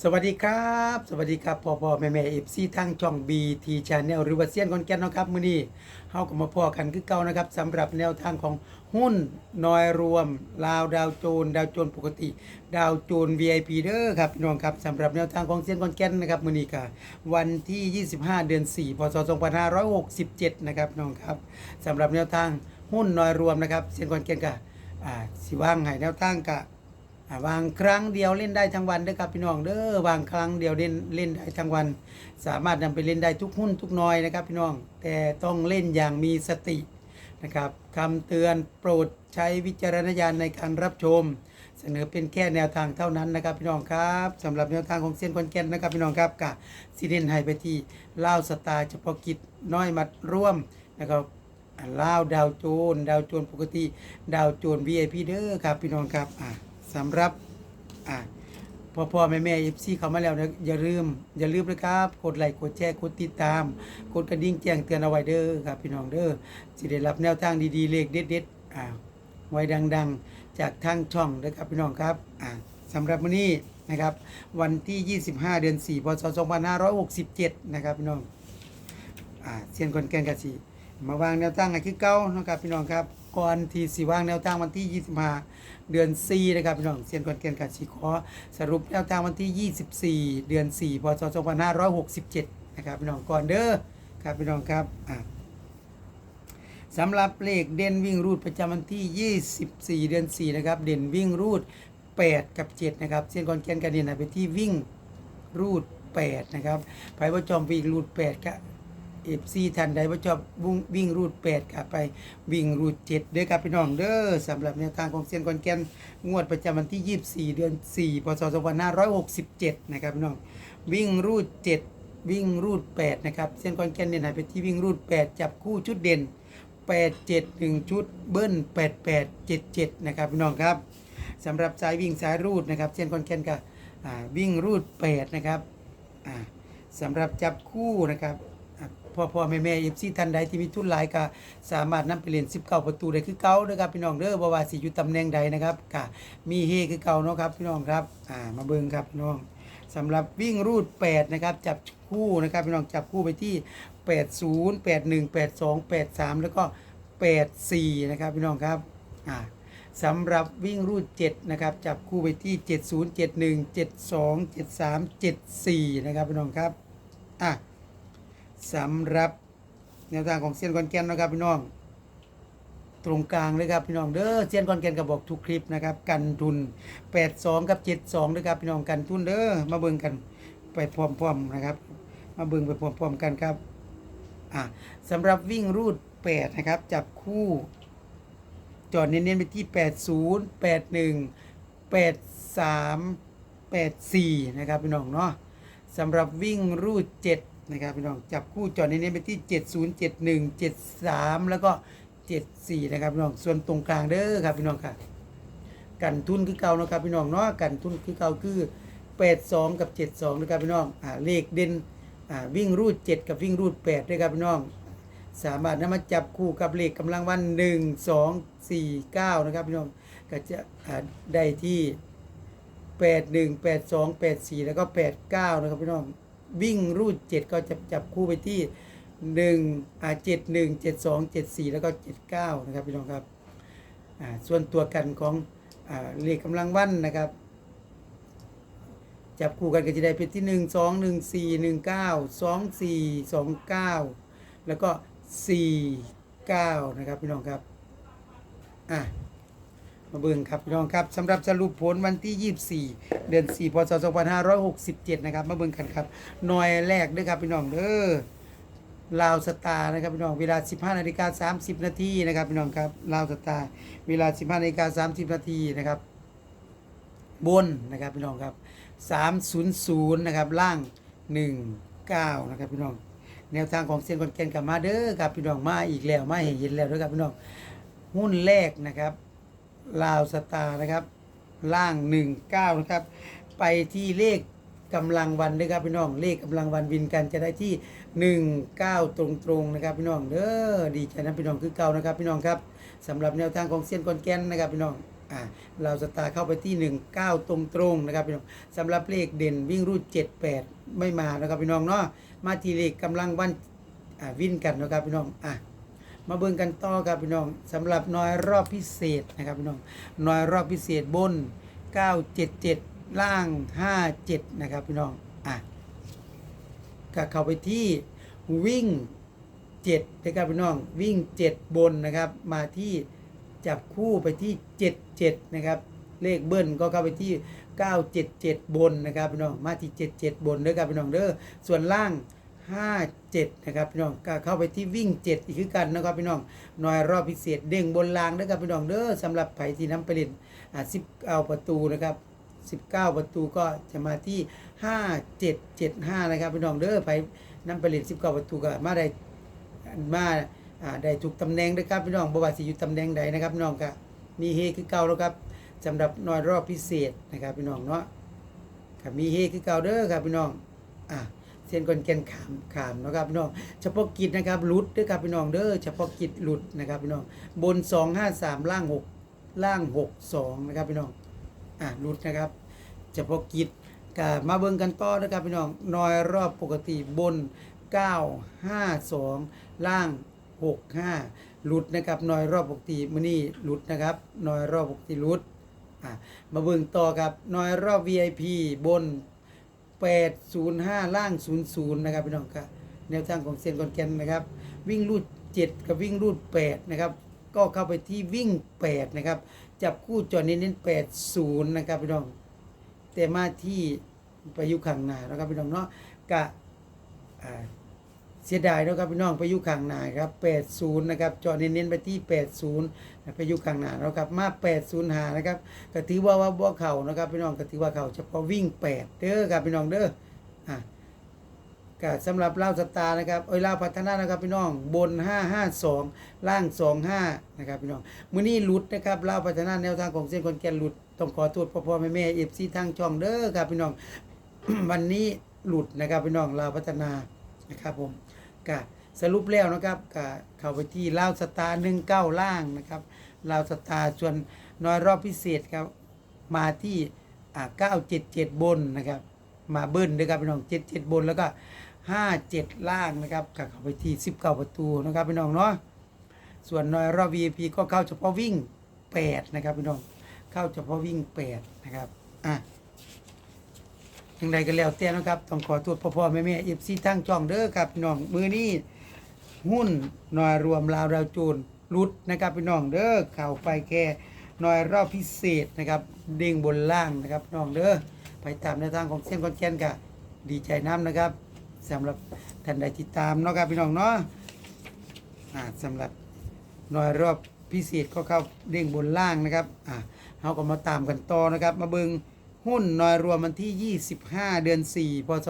สวัสดีครับ สวัสดีครับพ่อพ่อแม่แม่เอฟซีทางช่อง BT Channel หรือว่าเซียนคอนแก่นนะครับมื้อนี้เฮาก็มาพอกันคือเก่านะครับสำหรับแนวทางของหุ้นน้อยรวม ลาวดาวโจน ดาวโจนปกติ ดาวโจน VIP เด้อครับพี่น้องครับสำหรับแนวทางของเซียนคอนแก่นนะครับมื้อนี้ก็วันที่ 25 เดือน 4 พศ 2567 นะครับน้องครับสำหรับแนวทางหุ้นน้อยรวมนะครับเซียนคอนแก่นก็อ่าสิว่างให้แนวทางก็ วางครั้งเดียวเล่นได้ทั้งวันเด้อครับพี่น้องเด้อวางครั้งเดียวเล่นเล่นได้ทั้งวัน สามารถนำไปเล่นได้ทุกหุ้นทุกน้อยนะครับ พี่น้องแต่ต้องเล่นอย่างมีสตินะครับคำเตือนโปรดใช้วิจารณญาณในการรับชม เสนอเป็นแค่แนวทางเท่านั้นนะครับ พี่น้องครับสำหรับแนวทางของเซียนคอนแกนนะครับ พี่น้องครับกะซีเดนไฮไปที่เล่าสตาร์เฉพาะกิจน้อยมัดร่วมนะครับอ่าล่าดาวโจน ดาวโจนปกติ ดาวโจน VIP เด้อครับพี่น้องครับอ่า สำหรับอะพ่อพ่อแม่แม่เอฟซีเข้ามาแล้วนะอย่าลืม อย่าลืมนะครับกดไลค์กดแชร์กดติดตาม กดกระดิ่งแจ้งเตือนเอาไว้เด้อครับพี่น้องเด้อสิได้รับแนวทางดีๆเลขเด็ดๆอ่าไว้ดังๆ จากทางช่องเด้อครับพี่น้องครับอ่าสำหรับมื้อนี้นะครับวันที่ 25 เดือน 4 พศ 2567 นะครับพี่น้องอ่าเซียนคนแกนกะสิมาวางแนวตั้งให้คือเก่านะครับพี่น้องครับ ก่อนที่สิว่างแนวตั้งวันที่ 25 เดือน4นะครับพี่น้องเซียนคนแกนกะสิขอสรุปแนวตั้งวันที่ 24 เดือน 4พศ2567 นะครับพี่น้องก่อนเด้อครับพี่น้องครับอ่าสำหรับเลขเด่นวิ่งรูดประจำวันที่ 24 เดือน 4 นะครับ เด่นวิ่งรูด 8 กับ 7 นะครับเซียนคนแกนกะเด่นไปที่วิ่งรูด 8 นะครับไผว่าจอมวิ่งรูด 8ก็ เอฟซีทันใดว่าชอบวิ่งวิ่งรูดแปดครับไปวิ่งรูดเจ็ดเด้อครับพี่น้องเด้อสำหรับแนวทางของเซียนคอนแกนงวดประจำวันที่ 24 เดือน4พศ2567 นะครับพี่น้องวิ่งรูด7วิ่งรูด8นะครับเซียนคอนแกนเด่นหายไปที่วิ่งรูด8จับคู่ชุดเด่น8 7 1ชุดเบิ้ล8 8 7 7นะครับพี่น้องครับสำหรับสายวิ่งสายรูดนะครับเซียนคอนแกนก็วิ่งรูด8นะครับสำหรับจับคู่นะครับ พ่อพ่อแม่แม่เอฟซีท่านใดที่มีทุนหลายก็สามารถนำไปเล่น19 ประตูได้คือเก่าเด้อครับพี่น้องเด้อบ่ว่าสิอยู่ตำแหน่งใดนะครับก็มีเฮคือเก่าเนาะครับพี่น้องครับอ่ามาเบิ่งครับพี่น้องสำหรับวิ่งรูด 8 นะครับ จับคู่นะครับพี่น้องจับคู่ไปที่ 80 81 82 83 แล้วก็ 84 นะครับพี่น้องครับอ่าสำหรับวิ่งรูด 7 นะครับ จับคู่ไปที่ 70 71 72 73 74 นะครับพี่น้องครับอะ สำหรับแนวทางของเซียนคอนแกนนะครับพี่น้อง ตรงกลางเลยครับพี่น้องเด้อเซียนคอนแกนก็บอกทุกคลิปนะครับ กันทุน 82 กับ 72ด้วยครับพี่น้องกันทุนเด้อมาเบิ่งกันไปพร้อมๆนะครับ มาเบิ่งไปพร้อมๆกันครับอะสำหรับวิ่งรูด 8 นะครับ จับคู่จอดเน้นๆไปที่ 80 81 83 84 นะครับพี่น้องเนาะสำหรับวิ่งรูด 7 นะครับพี่น้องจับคู่จอดเน้นๆไปที่ 70 71 73 แล้วก็ 74 นะครับพี่น้องส่วนตรงกลางเด้อครับพี่น้องค่ะ กันทุนคือเก่านะครับพี่น้องเนาะกันทุนคือเก่าคือ 82 กับ 72นะครับพี่น้องอ่าเลขเด่นอ่าวิ่งรูด 7 กับวิ่งรูด8ด้วยครับพี่น้อง สามารถนำมาจับคู่กับเลขกำลังวัน 1 2 4 9 นะครับพี่น้องก็จะอ่าได้ที่ 8 1 8 2 8 4 แล้วก็ 8 9 นะครับพี่น้อง วิ่งรูด 7 ก็จะจับคู่ไปที่1อ่า7 1 7 2 7 4 แล้วก็ 7 9 นะครับพี่น้องครับอ่าส่วนตัวกันของอ่าเลขกำลังวันนะครับ จับคู่กันก็จะได้เป็นที่ 1 2 1 4 1 9 2 4 2 9 แล้วก็ 4 9 นะครับพี่น้องครับอะ มาเบิ่งครับพี่น้องครับสำหรับสรุปผลวันที่ 24 เดือน 4 พศ 2567 นะครับ มาเบิ่งกันครับหน่วยแรกด้วยครับพี่น้องเด้อลาวสตาร์นะครับพี่น้องเวลา 15นาฬิกา30 นาทีนะครับพี่น้องครับลาวสตาร์เวลา 15นาฬิกา30 นาทีนะครับ บนนะครับพี่น้องครับ 300นะครับล่าง 19 นะครับพี่น้อง แนวทางของเซียนคอนแกนกับมาเด้อครับพี่น้องมาอีกแล้วมาให้เห็นแล้วด้วยครับพี่น้องหุ้นแรกนะครับ ลาวสตาร์นะครับ ล่าง 19 นะครับ ไปที่เลขกำลังวันด้วยครับพี่น้องเลขกำลังวันวินกันจะได้ที่ 19 ตรงๆนะครับพี่น้องเด้อดีใจนะพี่น้องคือเก่านะครับพี่น้องครับสำหรับแนวทางของเซียนคอนแกนนะครับพี่น้องอ่าเราสตาร์เข้าไปที่ 19 ตรงๆนะครับพี่น้องสำหรับเลขเด่นวิ่งรูด 78 ไม่มานะครับพี่น้องเนาะมาที่เลขกำลังวันอ่าวิ่นกันนะครับพี่น้องอะ มาเบิ่งกันต่อครับพี่น้องสำหรับน้อยรอบพิเศษนะครับพี่น้องน้อยรอบพิเศษบน 977 ล่าง 57 นะครับพี่น้องอะก็เข้าไปที่วิ่ง7นะครับพี่น้องวิ่ง 7 บนนะครับ มาที่จับคู่ไปที่ 77 นะครับ เลขเบิ้ลก็เข้าไปที่ 977 บนนะครับพี่น้องมาที่ 77 บนเด้อครับพี่น้องเด้อส่วนล่าง 57นะครับพี่น้องก็เข้าไปที่วิ่ง 7 อีกคือกันนะครับพี่น้องหน่อยรอบพิเศษเด้งบนรางเด้อครับพี่น้องเด้อสำหรับไผ่ที่น้ำไปเล่นอ่า19ประตูนะครับ19 ประตูก็จะมาที่ 5775 นะครับพี่น้องเด้อไผ่น้ำไปเล่น19 ประตูก็มาได้มาอ่าได้ถูกตำแหน่งด้วยครับพี่น้องบว่าสิอยู่ตำแหน่งใดนะครับพี่น้องก็มีเฮคือเก่าแล้วครับสำหรับหน้อยรอบพิเศษนะครับพี่น้องเนาะครับมีเฮคือเก่าเด้อครับพี่น้องอะ เส้นกอนแกนขามขามนะครับพี่น้องเฉพาะกิจนะครับหลุดเด้อครับพี่น้องเด้อเฉพาะกิจหลุดนะครับพี่น้องบน 253 ล่าง 6 ล่าง 62 นะครับพี่น้องอะหลุดนะครับ เฉพาะกิจก็มาเบิ่งกันต่อนะครับพี่น้องน้อยรอบปกติบน 952 ล่าง 65 หลุดนะครับน้อยรอบปกติมื้อนี้หลุดนะครับน้อยรอบปกติหลุดอะมาเบิ่งต่อครับน้อยรอบ VIP บน 805 ล่าง 00 นะครับพี่น้องครับแนวทางของเซียนกอนแกนนะครับ วิ่งรูด 7 กับวิ่งรูด 8 นะครับ ก็เข้าไปที่วิ่ง 8 นะครับ จับคู่จอดเน้นๆ80 นะครับพี่น้อง แต่มาที่ไปอยู่ข้างหน้านะครับพี่น้องเนาะกะอ่า เสียดายนะครับพี่น้องไปอยู่ข้างหน้าครับ80นะครับจอเน้นๆไปที่ 80ไปอยู่ข้างหน้าแล้วครับมา80หานะครับก็ถือว่าว่าบ่เข่านะครับพี่น้องก็ถือว่าเข่าเฉพาะวิ่ง 8 เด้อครับพี่น้องเด้ออะก็สำหรับเล่าวสตาร์นะครับเอ้ยเล่าวพัฒนานะครับพี่น้องบน 552 ล่าง 25นะครับพี่น้องมื้อนี้หลุดนะครับเล่าวพัฒนาแนวทางของเส้นคนแก่นหลุดต้องขอโทษพ่อพ่อแม่แม่ FC ทางช่องเด้อครับพี่น้องวันนี้หลุดนะครับพี่น้องลาวพัฒนานะครับผม ก็สรุปแล้วนะครับก็เข้าไปที่ลาวสตาร์หนึ่งเก้าล่างนะครับลาวสตาร์ส่วนน้อยรอบพิเศษครับ มาที่อ่าเก้าเจ็ดเจ็ดบนนะครับ มาเบิ้ลด้วยครับพี่น้องเจ็ดเจ็ดบนแล้วก็ห้าเจ็ดล่างนะครับก็เข้าไปที่สิบเก้าประตูนะครับพี่น้องเนาะส่วนน้อยรอบ VIP ก็เข้าเฉพาะวิ่งแปดนะครับพี่น้องเข้าเฉพาะวิ่งแปดนะครับอะ ยังไงก็แล้วแต่นะครับ ต้องขอโทษพ่อพ่อแม่แม่เอฟซีทั้งช่องเด้อครับพี่น้องมือนี้หุ้นหน่อยรวมลาวดาวจูนรุดนะครับพี่น้องเด้อเข่าไปแค่หน่อยรอบพิเศษนะครับเด้งบนล่างนะครับพี่น้องเด้อไปตามในวทางของเส้นคอนแกนกะดีใจน้ำนะครับสำหรับท่านใดติดตามเนาะครับพี่น้องเนาะอ่าสำหรับหน่อยรอบพิเศษก็เข้าเด้งบนล่างนะครับอะเราก็มาตามกันต่อนะครับ มาเบิง หุ้นนอยรวมวันที่ 25 เดือน 4 พศ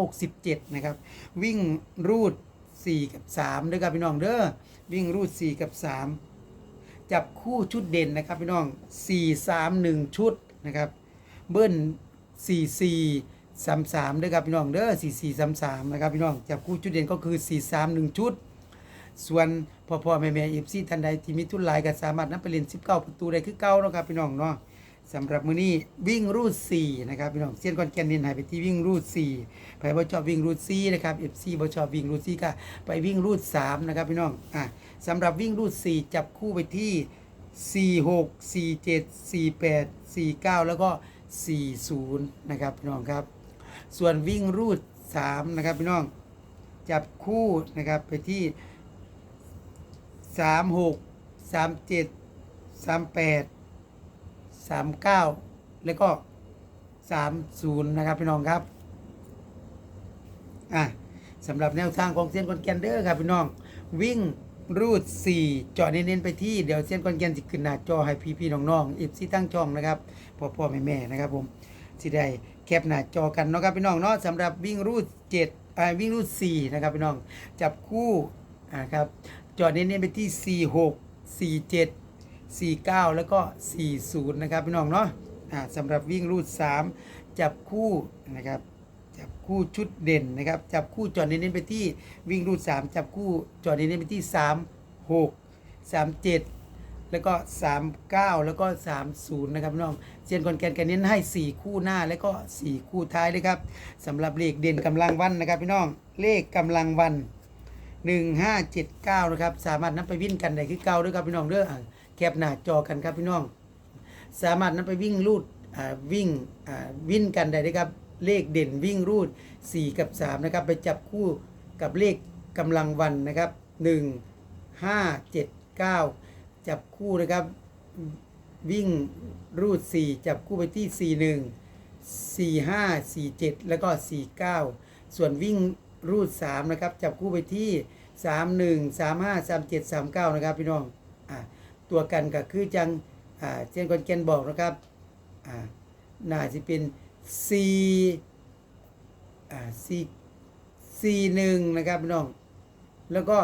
2567 นะครับ วิ่งรูด 4 กับ 3ด้วยครับพี่น้องเด้อวิ่งรูด 4 กับ 3 จับคู่ชุดเด่นนะครับพี่น้อง 4 3 1 ชุดนะครับ เบิ้ล 4 4 3 3ด้วยครับพี่น้องเด้อ4 4 3 3นะครับพี่น้องจับคู่ชุดเด่นก็คือ 4 3 1 ชุด ส่วนพ่อพ่อแม่แม่เอฟซีท่านใดที่มีทุนหลายก็สามารถนำไปเล่น19 ประตูได้คือเก่าเนาะครับพี่น้องเนาะ สำหรับมือนี้วิ่งรูด4นะครับพี่น้องเส้นก้อนแกนน้นให้ไปที่วิ่งรูด4ใครบ่ชอบวิ่งรูด4นะครับ FC บ่ชอบวิ่งรูด4ก็ไปวิ่งรูด3นะครับพี่น้องอะสำหรับวิ่งรูด4จับคู่ไปที่ 46 47 48 49 แล้วก็ 40 นะครับพี่น้องครับ ส่วนวิ่งรูด3นะครับพี่น้องจับคู่นะครับไปที่สาม หกสามเจ็ดสามแปดสามเก้าแล้วก็สามศูนย์นะครับพี่น้องครับอะสำหรับแนวทางของเซียนคอนแกนเดอร์ครับพี่น้อง วิ่งรูด 4 จอดเน้นๆไปที่เดี๋ยวเซียนคอนแกนจะขึ้นหน้าจอให้พี่ๆน้องๆเอฟซีตั้งช่องนะครับพ่อพ่อแม่แม่ๆนะครับผมสิได้แคปหน้าจอกันเนาะครับพี่น้องเนาะสำหรับวิ่งรูด7อ่าวิ่งรูด4นะครับพี่น้องจับคู่อ่าครับจอดเน้นๆไปที่ 46 47 49 แล้วก็ 40 นะครับพี่น้องเนาะอ่าสำหรับวิ่งรูด 3 จับคู่นะครับจับคู่ชุดเด่นนะครับจับคู่จอดเน้นๆไปที่วิ่งรูด 3 จับคู่จอดเน้นๆไปที่ 3 6 3 7 แล้วก็ 39 แล้วก็ 30 นะครับพี่น้องเซียนคอนแกนแกเน้นให้ 4 คู่หน้าแล้วก็ 4 คู่ท้ายเลยครับสำหรับเลขเด่นกำลังวันนะครับพี่น้องเลขกำลังวัน 1579 นะครับสามารถนำไปวิ่งกันได้คือเก่าด้วยครับพี่น้องเด้อ แคปหน้าจอกันครับพี่น้อง สามารถนำไปวิ่งรูดวิ่งวิ่งกันได้เลยครับเลขเด่นวิ่งรูด 4 กับ 3 นะครับ ไปจับคู่กับเลขกำลังวันนะครับ 1 5 7 9 จับคู่นะครับ วิ่งรูด 4 จับคู่ไปที่ 41 45 47 แล้วก็ 49 ส่วนวิ่งรูด 3 นะครับ จับคู่ไปที่ 31 35 37 39 นะครับพี่น้องอ่า ตัวกันก็คือจังอ่าเช่นคนเกนบอกนะครับอ่าน่าจะเป็น C อ่า C C 1นะครับพี่น้องแล้วก็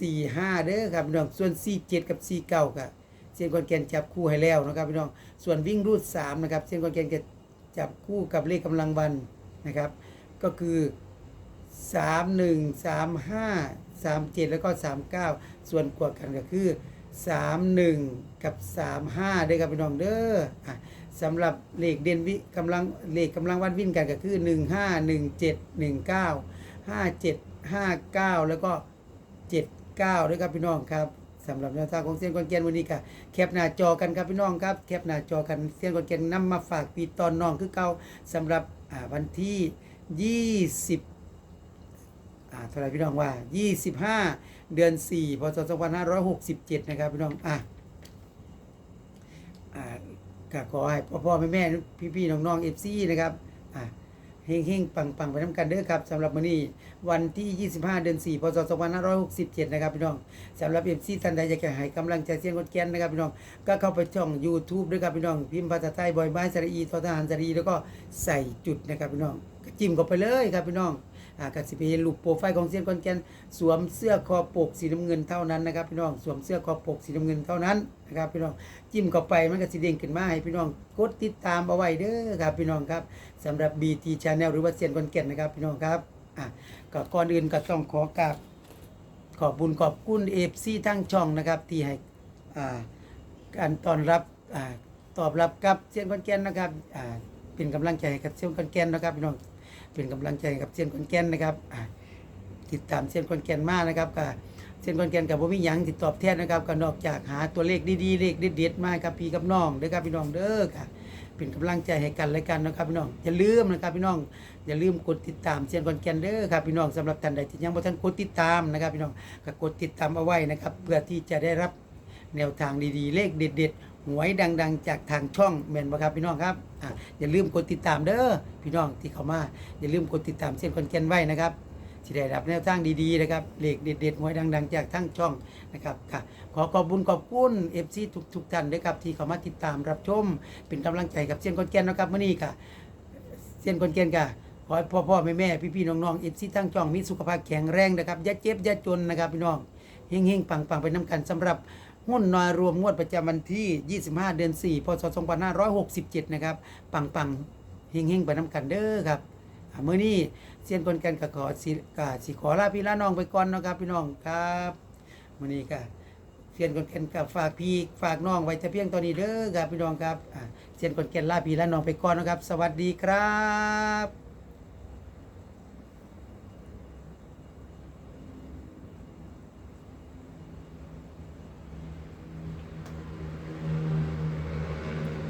4 5เด้อครับพี่น้องส่วน 4 7 กับ 4 9กับเส้นคอนแกนจับคู่ให้แล้วนะครับพี่น้องส่วนวิ่งรูด3นะครับเส้นคอนแกนจะจับคู่กับเลขกำลังวันนะครับ ก็คือ3 1 3 5 3 7 แล้วก็ 3 9 ส่วนกว่ากันก็คือ 3 1กับ3 5เด้ครับพี่น้องเด้ออะสำหรับเลขเด่นวิกำลังเลขกำลังวันวิ่งกันก็คือ1 5 1 7 1 9 5 7 5 9แล้วก็79ด้วยครับพี่น้องครับสำหรับแนวทางของเซียนคอนเกียนวันนี้ก็แคปหน้าจอกันครับพี่น้องครับแคปหน้าจอกันเซียนคอนเกียนนำมาฝากปีตอนน้องคือเก่าสำหรับอ่าวันที่20 อ่าเท่าไรพี่น้องว่า 25 เดือน 4 พศ 2567 นะครับพี่น้องอะอ่าก็ขอให้พ่อพ่อแม่แม่พี่พี่ๆน้องๆ FC นะครับอ่าเฮงเฮงปังปังไปน้ำกันเด้อครับสำหรับวันนี้วันที่ 25 เดือน 4 พศ 2567 นะครับพี่น้องสำหรับเอฟซีท่านใดอยากจะให้กำลังใจเสียงกดแกนนะครับพี่น้องก็เข้าไปช่อง YouTube ด้วยครับพี่น้องพิมพ์ภาษาใต้บอยบ้านสระอีทอทหารสระอีแล้วก็ใส่จุดนะครับพี่น้องจิ้มเข้าไปเลยครับพี่น้อง อ่ากสิไปเห็นรูปโปรไฟล์ของเซียนคอนแกนสวมเสื้อคอปกสีน้ำเงินเท่านั้นนะครับพี่น้องสวมเสื้อคอปกสีน้ำเงินเท่านั้นนะครับพี่น้องจิ้มเข้าไปมันก็สิเด้งขึ้นมาให้พี่น้องกดติดตามเอาไว้เด้อครับพี่น้องครับสำหรับ BT Channel หรือว่าเซียนคอนแกนนะครับพี่น้องครับอะก็ก่อนอื่นก็ต้องขอกราบขอบบุญขอบคุณเอฟซีทั้งช่องนะครับที่ให้อ่าการต้อนรับอ่าตอบรับกับเซียนคอนแกนนะครับอ่าเป็นกำลังใจให้กับเซียนคอนแกนนะครับพี่น้อง เป็นกำลังใจกับเซียนคอนแก่นนะครับติดตามเซียนคอนแก่นมากนะครับกับเซียนคอนแก่นกับบ่มียังติดตอบแทนนะครับก็นอกจากหาตัวเลขดีๆเลขเด็ดๆมาให้กับพี่กับน้องเด้อครับพี่น้องเด้อค่ะเป็นกำลังใจให้กันและกันนะครับพี่น้องอย่าลืมนะครับพี่น้องอย่าลืมกดติดตามเซียนคอนแกนเด้อครับพี่น้องสำหรับท่านใดที่ยังบ่ทันกดติดตามนะครับพี่น้องก็กดติดตามเอาไว้นะครับ เพื่อที่จะได้รับแนวทางดีๆ เลขเด็ดๆ หวยดังๆ จากทางช่องแมนบ่ครับพี่น้องครับอะอย่าลืมกดติดตามเด้อพี่น้องที่เข้ามาอย่าลืมกดติดตามเส้นคอนเกนไว้นะครับที่ได้รับแนวทางดีๆนะครับเลขเด็ดๆหวยดังๆ จากทั้งช่องนะครับค่ะขอขอบบุญขอบคุณเอฟซีทุกๆท่านด้วยครับที่เข้ามาติดตามรับชม เป็นกำลังใจกับเส้นคอนเกนนะครับมื้อนี้ค่ะเส้นคนเกณฑ์กะขอให้พ่อพ่อแม่แม่พี่พี่ๆน้องๆเอฟซีทั้งช่องมีสุขภาพแข็งแรงนะครับอย่าเจ็บอย่าจนนะครับพี่น้องเฮงเฮงปังปังๆไปน้ำกันสำหรับ หุ้นนอยรวมงวดประจำวันที่ 25 เดือน 4 พศ 2567 นะครับ ปังปังๆเฮงเฮงไปน้ำกันเด้อครับอ่ามื้อนี้เซียนคนกันก็ขอสิกาสิขอลาพี่ลาน้องไปก่อนนะครับ พี่น้องครับมื้อนี้ก็เซียนคนกันก็ฝากพี่ฝากน้องไว้แต่เพียงตัวนี้เด้อครับพี่น้องครับเซียนคนกันลาพี่ลาน้องไปก่อนนะครับ สวัสดีครับ